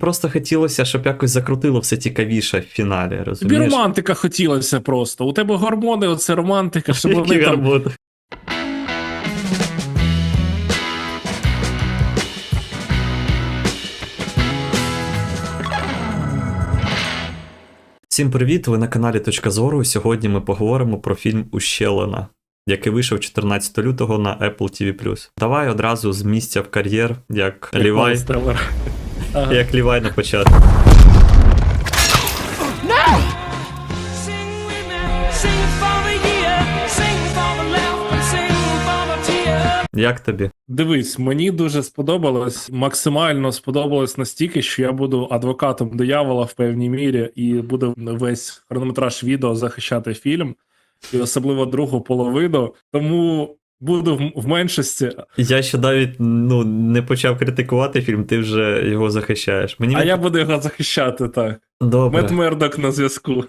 Просто хотілося, щоб якось закрутило все цікавіше в фіналі, Тобі романтика хотілося просто. У тебе гормони, оце романтика, щоб вони там. Всім привіт! Ви на каналі Точка Зору. Сьогодні ми поговоримо про фільм Ущелина, який вийшов 14 лютого на Apple TV+. Давай одразу з місця в кар'єр, як Лівай. Ага. як Лівай на початку. Як тобі? Дивись, мені дуже сподобалось, максимально сподобалось настільки, що я буду адвокатом диявола в певній мірі і буду весь хронометраж відео захищати фільм, і особливо другу половину. Тому буду в, в меншості. Я ще навіть ну, не почав критикувати фільм, ти вже його захищаєш. Мені А я буду його захищати так. Добре. Мет Мердок на зв'язку.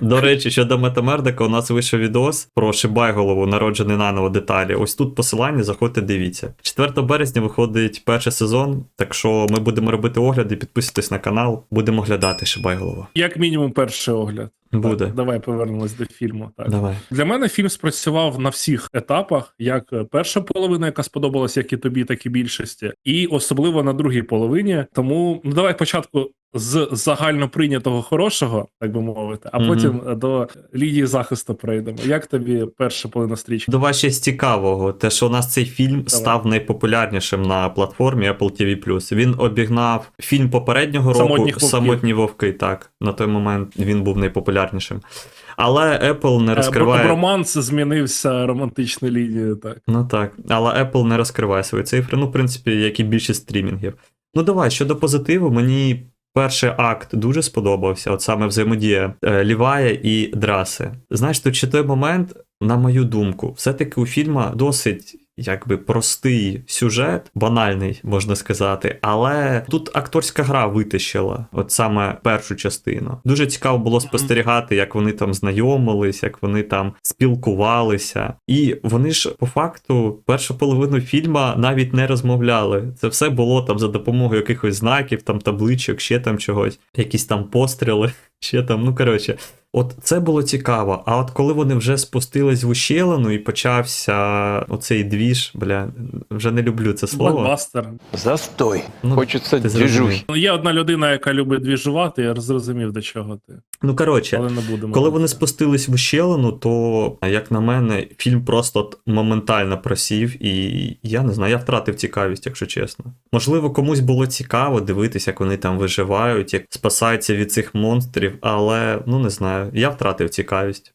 До речі, щодо Метамердика, у нас вийшов відос про Шибайголову, народжений наново деталі. Ось тут посилання, заходьте, дивіться. 4 березня виходить перший сезон, так що ми будемо робити огляди, підписуйтесь на канал, будемо оглядати Шибайголову. Як мінімум, перший огляд. Буде. Так, давай повернемось до фільму. Так. Давай. Для мене фільм спрацював на всіх етапах, як е, перша половина, яка сподобалась як і тобі, так і більшості, і особливо на другій половині. Тому ну давай спочатку з загально прийнятого хорошого, так би мовити, а потім до лінії захисту прийдемо. Як тобі перша половина стрічки? Давай ще з цікавого, те, що у нас цей фільм став найпопулярнішим на платформі Apple TV+. Він обігнав фільм попереднього року Самотні вовки. Так, на той момент він був найпопулярнішим. Але Apple не Е, розкриває. Романс змінився романтичною лінією. Так Ну так, але Apple не розкриває свої цифри. Ну, в принципі, як і більшість стрімінгів. Ну давай, щодо позитиву, мені перший акт дуже сподобався, от саме взаємодія е, Лівая і Драси. Знаєш, тут ще той момент, на мою думку, все-таки у фільма досить. Якби простий сюжет, банальний, можна сказати, але тут акторська гра витащила, от саме першу частину. Дуже цікаво було спостерігати, як вони там знайомились, як вони там спілкувалися. І вони ж по факту першу половину фільма навіть не розмовляли. Це все було там за допомогою якихось знаків, там табличок, ще там чогось, якісь там постріли, ще там. Ну коротше, от це було цікаво. А от коли вони вже спустились в ущелину і почався оцей двіж, бля, вже не люблю це слово. блокбастер. Застой. Ну, Хочется ти зрозумів. движухи. Ну, Є одна людина, яка любить двіжувати, я зрозумів, до чого ти. Ну коротше, Але не будемо. Коли вони спустились в ущелину, то, як на мене, фільм просто от моментально просів, і я не знаю, я втратив цікавість, якщо чесно. Можливо, комусь було цікаво дивитися, як вони там виживають, як спасаються від цих монстрів, але ну не знаю, я втратив цікавість.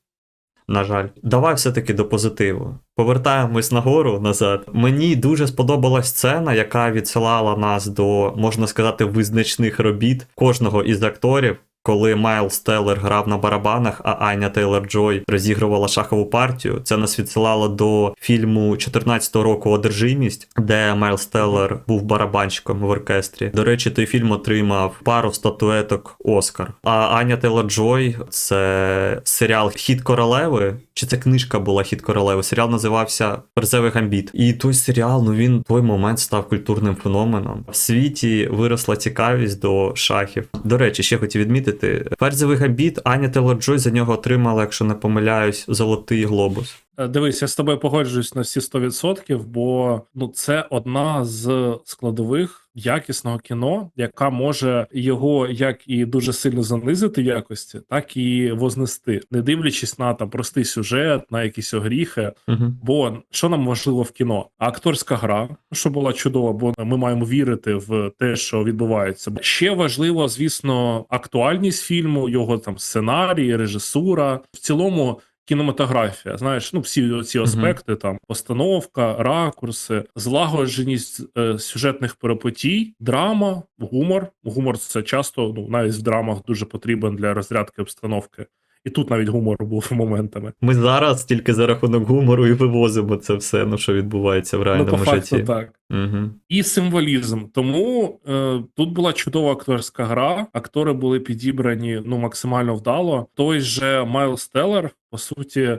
На жаль, давай все-таки до позитиву. Повертаємось нагору назад. Мені дуже сподобалась сцена, яка відсилала нас до, можна сказати, визначних робіт кожного із акторів. Коли Майлз Тейлор грав на барабанах, а Аня Тейлор Джой розігрувала шахову партію, це нас відсилало до фільму 14-го року Одержимість, де Майлз Тейлор був барабанщиком в оркестрі. До речі, той фільм отримав пару статуеток Оскар. А Аня Тейлор Джой це серіал Хід королеви. Чи це книжка була Хід королеви? Серіал називався Перзевий гамбіт. І той серіал, ну він в той момент став культурним феноменом. В світі виросла цікавість до шахів. До речі, ще хотів відмітити: Перзевий гамбіт Аня Тейлор Джой за нього отримала, якщо не помиляюсь, золотий глобус. Е, Дивись, я з тобою погоджуюсь на всі 100%, бо ну це одна з складових якісного кіно, яка може його як і дуже сильно занизити в якості, так і вознести, не дивлячись на там простий сюжет, на якісь огріхи. Угу. Бо що нам важливо в кіно? Акторська гра, що була чудова, бо ми маємо вірити в те, що відбувається. Ще важливо, звісно, актуальність фільму, його там сценарій, режисура. В цілому кінематографія. Знаєш, ну всі ці аспекти, там постановка, ракурси, злагодженість е, сюжетних перепотій, драма, гумор. Гумор це часто ну навіть в драмах дуже потрібен для розрядки обстановки. І тут навіть гумор був моментами. Ми зараз тільки за рахунок гумору і вивозимо це все, ну що відбувається в Ну, реальному по факту, житті. так. Угу. І символізм. Тому е, тут була чудова акторська гра. Актори були підібрані ну максимально вдало. Той же Майлз Теллер, по суті,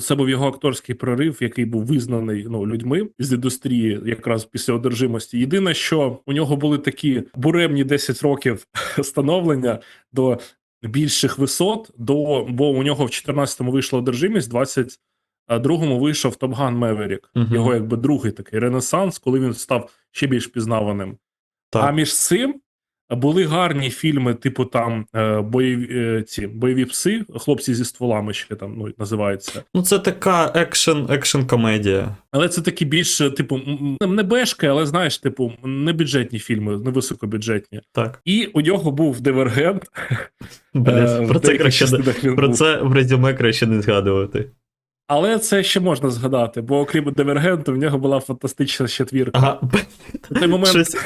Це був його акторський прорив, який був визнаний ну, людьми з індустрії, якраз після одержимості. Єдине, що у нього були такі буремні 10 років становлення до більших висот, до бо у нього в 14-му вийшла одержимість, в 22-му вийшов Топган Меверік, угу. Його якби другий такий ренесанс, коли він став ще більш пізнаваним. А між цим були гарні фільми, типу там е, бойові, е, ці, бойові пси, хлопці зі стволами ще там ну, називається. Ну, це така екшен, екшен комедія. Але це такі більш, е, типу, не бешки, але знаєш, типу, не бюджетні фільми, не високобюджетні. Так. І у нього був дивергент. Блін, про це краще про це в резюме краще не згадувати. Але це ще можна згадати, бо окрім дивергенту, в нього була фантастична четвірка. Ага, той момент щось.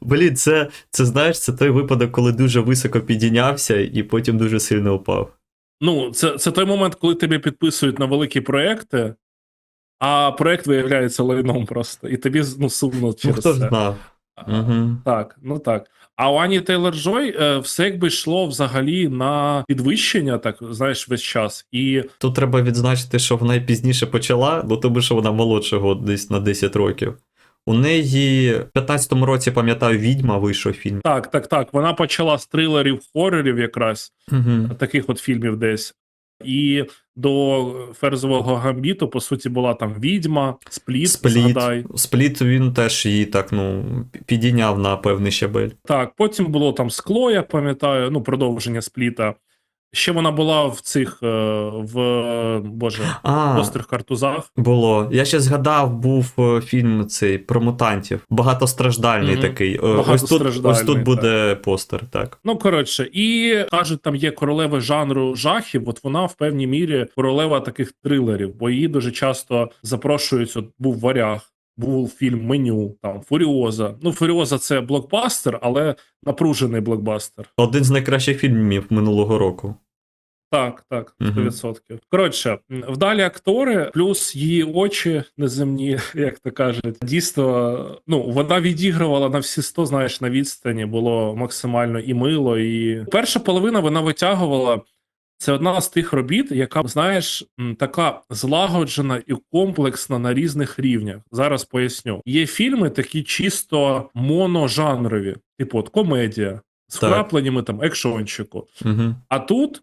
Блін, це, це знаєш, це той випадок, коли дуже високо підійнявся і потім дуже сильно впав. Ну, це, це той момент, коли тебе підписують на великі проекти, а проект виявляється лайном просто. І тобі ну, сумно Ну, хто це. знав. Угу. Так, ну так. А у Ані Тейлор Джой е, все якби йшло взагалі на підвищення, так знаєш, весь час. І Тут треба відзначити, що вона пізніше почала, бо тому що вона молодшого десь на 10 років. У неї в 15-му році, пам'ятаю, відьма вийшов фільм. так, так, так. Вона почала з трилерів, хорорів, якраз Угу. таких от фільмів десь. І до ферзового гамбіту, по суті, була там відьма, спліт, Спліт. згадай. Спліт він теж її так, ну, підійняв на певний щабель. Так, потім було там скло, я пам'ятаю, ну, продовження спліта. Ще вона була в цих е, в боже А, гострих картузах. було. Я ще згадав, був е, фільм цей про мутантів. Багатостраждальний Мгм. такий. Е, Ось тут, ось тут буде постер, так. Ну коротше, і кажуть, там є королева жанру жахів. От вона в певній мірі королева таких трилерів, бо її дуже часто запрошують. От був варяг. Був фільм меню, там Фуріоза. Ну, Фуріоза це блокбастер, але напружений блокбастер. Один з найкращих фільмів минулого року. Так, так, Мгм. 100%. Коротше, вдалі актори, плюс її очі неземні, як то кажуть. Дійсно, ну вона відігрувала на всі 100, знаєш, на відстані було максимально і мило. І перша половина вона витягувала. Це одна з тих робіт, яка, знаєш, така злагоджена і комплексна на різних рівнях. Зараз поясню. Є фільми такі чисто моножанрові, типу от комедія з Так. вкрапленнями там екшончику. Угу. А тут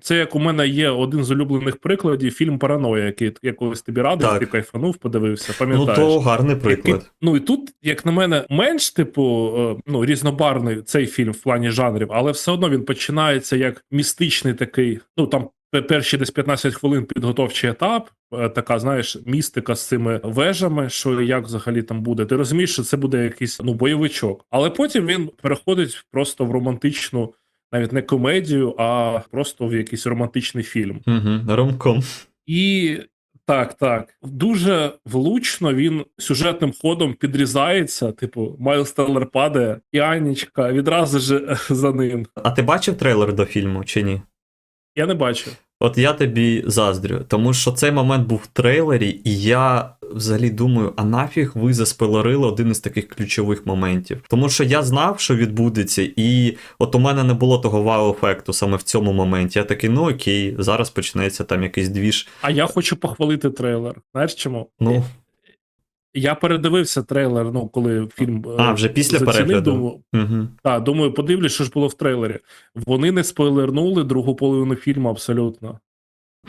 це як у мене є один з улюблених прикладів фільм Параноя, який я колись тобі радив, ти кайфанув, подивився, Ну, то гарний приклад. Ну і тут, як на мене, менш типу е, ну різнобарний цей фільм в плані жанрів, але все одно він починається як містичний такий. Ну там перші десь 15 хвилин підготовчий етап. Е, Така, знаєш, містика з цими вежами, що як взагалі там буде. Ти розумієш, що це буде якийсь ну бойовичок, але потім він переходить просто в романтичну, навіть не комедію, а просто в якийсь романтичний фільм. Угу. Ромком. І так, так. Дуже влучно він сюжетним ходом підрізається. Типу, Майлз Теллер падає, і Анічка відразу ж за ним. А ти бачив трейлер до фільму чи ні? Я не бачу. От я тобі заздрю, тому що цей момент був в трейлері, і я взагалі думаю, а нафіг ви заспелерили один із таких ключових моментів. Тому що я знав, що відбудеться, і от у мене не було того вау-ефекту саме в цьому моменті. Я такий, ну окей, зараз почнеться там якийсь двіж. А я хочу похвалити трейлер. Знаєш чому? Ну, Я передивився трейлер, ну коли фільм е, А, вже після зацінив, перегляду? Думаю, угу. та, думаю, подивлюсь, що ж було в трейлері. Вони не спойлернули другу половину фільму абсолютно.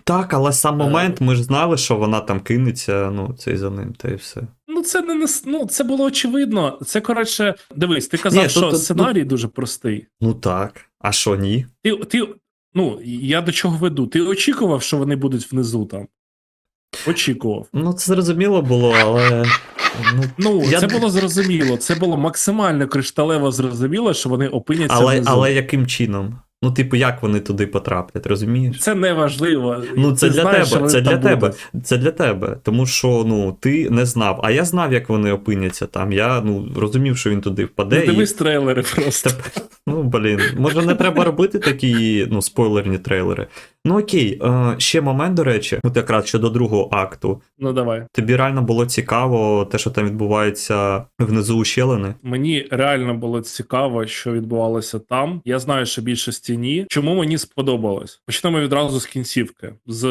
Так, але сам Е. момент, ми ж знали, що вона там кинеться, ну, цей за ним, та й все. Ну, це не ну, це було очевидно. Це коротше, дивись, ти казав, Ні, що тут- тут- сценарій дуже простий. Ну так. А що ні? Ти, ти, ну, я до чого веду? Ти очікував, що вони будуть внизу там? Очікував. Ну, це зрозуміло було, але. Ну, Ну, Я- це було зрозуміло. Це було максимально кришталево зрозуміло, що вони опиняться але, внизу. але яким чином? Ну, типу, як вони туди потраплять, розумієш? Це не важливо. Ну, це Ти для знаєш, тебе, це для тебе. будуть. Це для тебе. Тому що ну, ти не знав. А я знав, як вони опиняться там. Я ну, розумів, що він туди впаде. Ну, і... дивись трейлери просто. Ну, блін, може не треба робити такі ну, спойлерні трейлери. Ну окей, е, ще момент, до речі, от якраз щодо другого акту. Ну давай. Тобі реально було цікаво те, що там відбувається внизу ущелини? Мені реально було цікаво, що відбувалося там. Я знаю, що більшості ні. Чому мені сподобалось? Почнемо відразу з кінцівки, з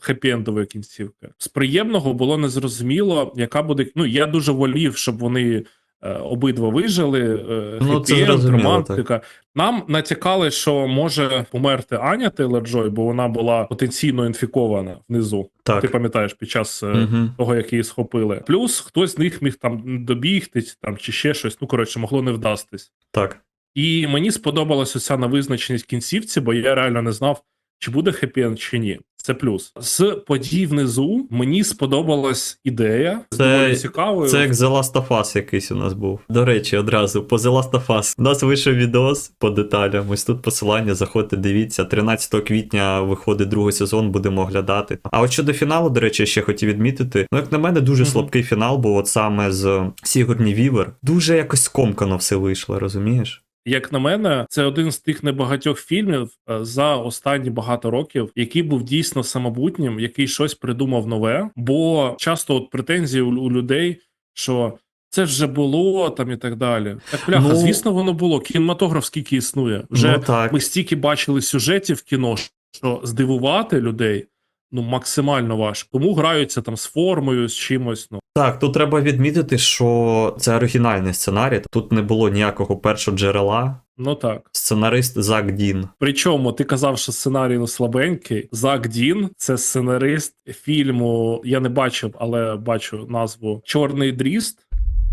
хеппі-ендової кінцівки. З приємного було незрозуміло, яка буде. Ну я дуже волів, щоб вони. Е, Обидва вижили, е, Ну, це хеппі-енд, романтика. Нам натякали, що може померти Аня Тейлор Джой, бо вона була потенційно інфікована внизу. Так. Ти пам'ятаєш під час Угу. того, як її схопили. Плюс хтось з них міг там добігти, там чи ще щось. Ну коротше, могло не вдастись. Так. І мені сподобалася ця невизначеність кінцівці, бо я реально не знав, чи буде хеппі-енд, чи ні. Це плюс. З подій внизу мені сподобалась ідея. Це- цікавою. Це як The Last of Us якийсь у нас був. До речі, одразу по The Last of Us. У нас вийшов відос по деталям. Ось тут посилання, заходьте, дивіться. 13 квітня виходить другий сезон, будемо оглядати. А от щодо фіналу, до речі, ще хотів відмітити. Ну, як на мене, дуже Мгм. слабкий фінал, був от саме з Сігурні Вівер. Дуже якось скомкано все вийшло, розумієш? Як на мене, це один з тих небагатьох фільмів е, за останні багато років, який був дійсно самобутнім, який щось придумав нове. Бо часто от претензії у, людей, що це вже було там і так далі. Так пляха, Ну- звісно, воно було. Кінематограф скільки існує. Вже ну так. ми стільки бачили сюжетів в кіно, що здивувати людей ну максимально важко. Тому граються там з формою, з чимось. Ну Так, тут треба відмітити, що це оригінальний сценарій. Тут не було ніякого першого джерела. ну так. Сценарист Зак Дін. Причому ти казав, що сценарій ну, слабенький. Зак Дін це сценарист фільму. Я не бачив, але бачу назву Чорний дріст.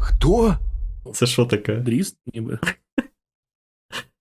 Кто? Це що таке? Дріст, ніби.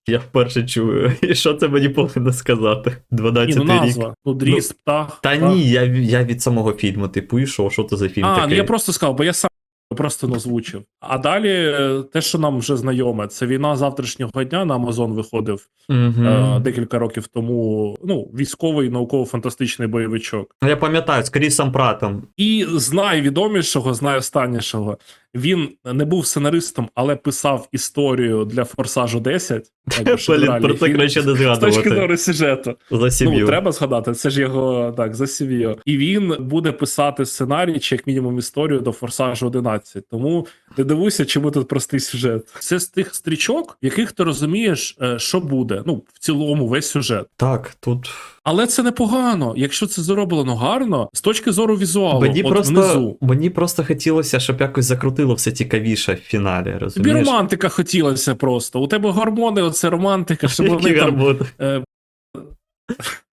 Я вперше чую. І що це мені повинно сказати? Ні, 12 ну рік. назва. Ну, дріст, птах. Та птах. ні, я, я від самого фільму, типу, і що, що це за фільм А, ну я просто сказав, бо я сам просто не озвучив. А далі е, те, що нам вже знайоме, це війна завтрашнього дня на Амазон виходив Мгм. е, декілька років тому. Ну, військовий науково-фантастичний бойовичок. Я пам'ятаю, з Крісом Пратом. І з найвідомішого, з найостаннішого. Він не був сценаристом, але писав історію для Форсажу 10. Блін, про це краще не З точки зору сюжету. За сім'ю. Ну, треба згадати, це ж його так за сім'ю. І він буде писати сценарій, чи як мінімум історію до Форсажу 11. Тому не дивуйся, чому тут простий сюжет. Це з тих стрічок, в яких ти розумієш, е, що буде. Ну, в цілому, весь сюжет. Так, тут. Але це непогано, якщо це зроблено гарно, з точки зору візуалу, Мені от просто, внизу. мені просто хотілося, щоб якось закрутило все цікавіше в фіналі, Тобі романтика хотілося просто. У тебе гормони, оце романтика, щоб вони там.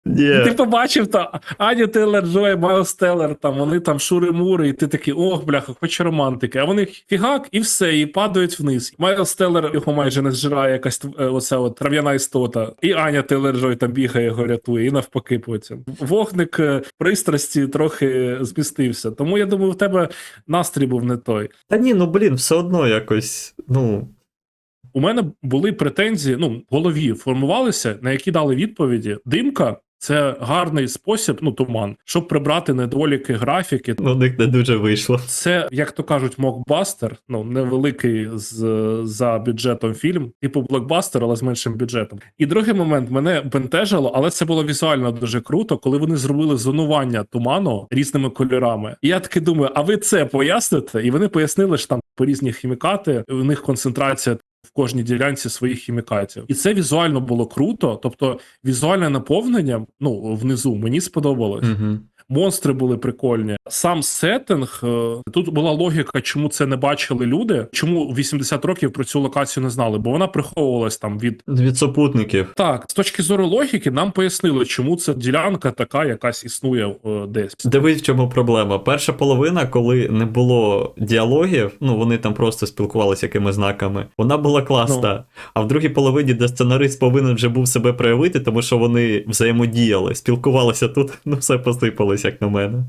Е, Ти побачив та Аня Тейлор Джой, Майлз Теллер, там вони там шури-мури, і ти такий, ох, бляха, хочу романтики. А вони фігак, і все, і падають вниз. Майлз Теллер його майже не зжирає якась е, оця от трав'яна істота. І Аня Тейлор Джой там бігає, його рятує, і навпаки потім. Вогник е, пристрасті трохи змістився. Тому я думаю, в тебе настрій був не той. Та ні, ну блін, все одно якось. Ну, У мене були претензії, ну, в голові формувалися, на які дали відповіді. Димка це гарний спосіб, ну туман, щоб прибрати недоліки графіки. ну, у них не дуже вийшло. Це, як то кажуть, мокбастер, ну невеликий з за бюджетом фільм, типу блокбастер, але з меншим бюджетом. І другий момент мене бентежило, але це було візуально дуже круто, коли вони зробили зонування туману різними кольорами. І я таки думаю, а ви це поясните? І вони пояснили, що там по різні хімікати, у них концентрація. В кожній ділянці своїх хімікатів, і це візуально було круто. Тобто, візуальне наповнення ну внизу мені сподобалось. Угу. Монстри були прикольні. Сам сеттинг, е, тут була логіка, чому це не бачили люди, чому 80 років про цю локацію не знали, бо вона приховувалась там від. Від супутників. Так, з точки зору логіки, нам пояснили, чому ця ділянка така, якась існує е, десь. Дивись, в чому проблема. Перша половина, коли не було діалогів, ну вони там просто спілкувалися якими знаками, вона була класна. А в другій половині, де сценарист повинен вже був себе проявити, тому що вони взаємодіяли, спілкувалися тут, ну все посипалось, як на мене.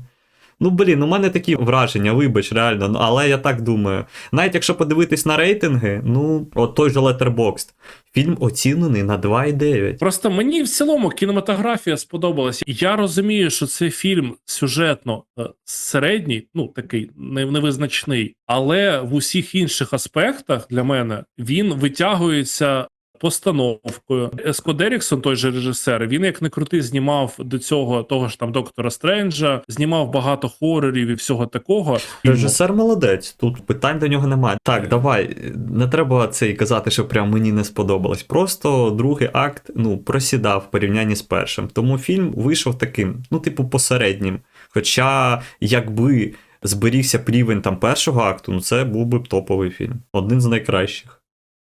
Ну, блін, у мене такі враження, вибач, реально, ну, але я так думаю. Навіть якщо подивитись на рейтинги, ну, от той же Letterboxd, фільм оцінений на 2,9. Просто мені в цілому кінематографія сподобалася. Я розумію, що цей фільм сюжетно е, середній, ну такий невизначний, але в усіх інших аспектах для мене він витягується постановкою. Еско Деріксон, той же режисер, він як не крутий, знімав до цього того ж там доктора Стренджа, знімав багато хорорів і всього такого. Режисер молодець, тут питань до нього немає. Так, давай, не треба це і казати, що прям мені не сподобалось. Просто другий акт ну, просідав в порівнянні з першим. Тому фільм вийшов таким, ну, типу, посереднім. Хоча, якби зберігся рівень там першого акту, ну це був би топовий фільм. Один з найкращих.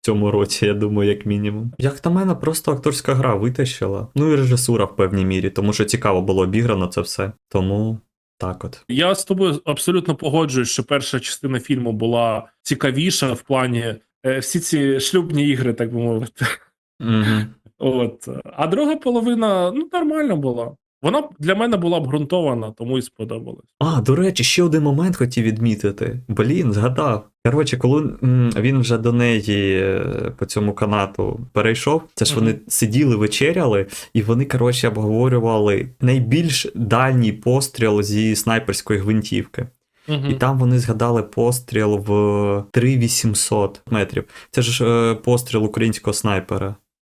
Цьому році, я думаю, як мінімум. Як на мене, просто акторська гра витащила. Ну і режисура в певній мірі, тому що цікаво було обіграно це все. Тому так от. Я з тобою абсолютно погоджуюсь, що перша частина фільму була цікавіша в плані е, всі ці шлюбні ігри, так би мовити. Угу. От. А друга половина ну нормально була. Вона для мене була обґрунтована, тому і сподобалась. А, до речі, ще один момент хотів відмітити. Блін, згадав. Коротше, коли він вже до неї е, по цьому канату перейшов, це ж вони сиділи, вечеряли, і вони, коротше, обговорювали найбільш дальній постріл зі снайперської гвинтівки. Угу. І там вони згадали постріл в 3800 метрів. Це ж е, постріл українського снайпера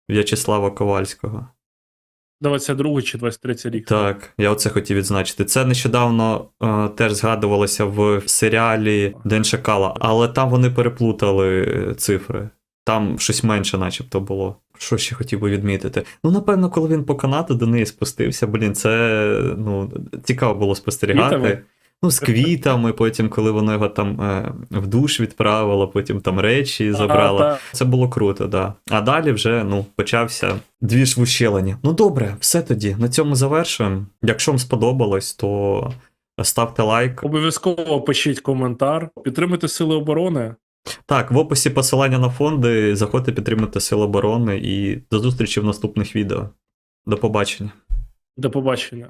В'ячеслава Ковальського. 22 чи 23 рік. Так, я оце хотів відзначити. Це нещодавно е, теж згадувалося в серіалі День Шакала, але там вони переплутали е, цифри. Там щось менше, начебто, було. Що ще хотів би відмітити? Ну, напевно, коли він по канату до неї спустився, блін, це ну, цікаво було спостерігати. Квітами? Ну, з квітами, потім, коли воно його там е, в душ відправило, потім там речі забрало. Це було круто, да. А далі вже ну, почався двіж в ущелині. Ну добре, все тоді. На цьому завершуємо. Якщо вам сподобалось, то ставте лайк. Обов'язково пишіть коментар, підтримуйте сили оборони. Так, в описі посилання на фонди. Заходьте підтримати Сили оборони і до зустрічі в наступних відео. До побачення. До побачення.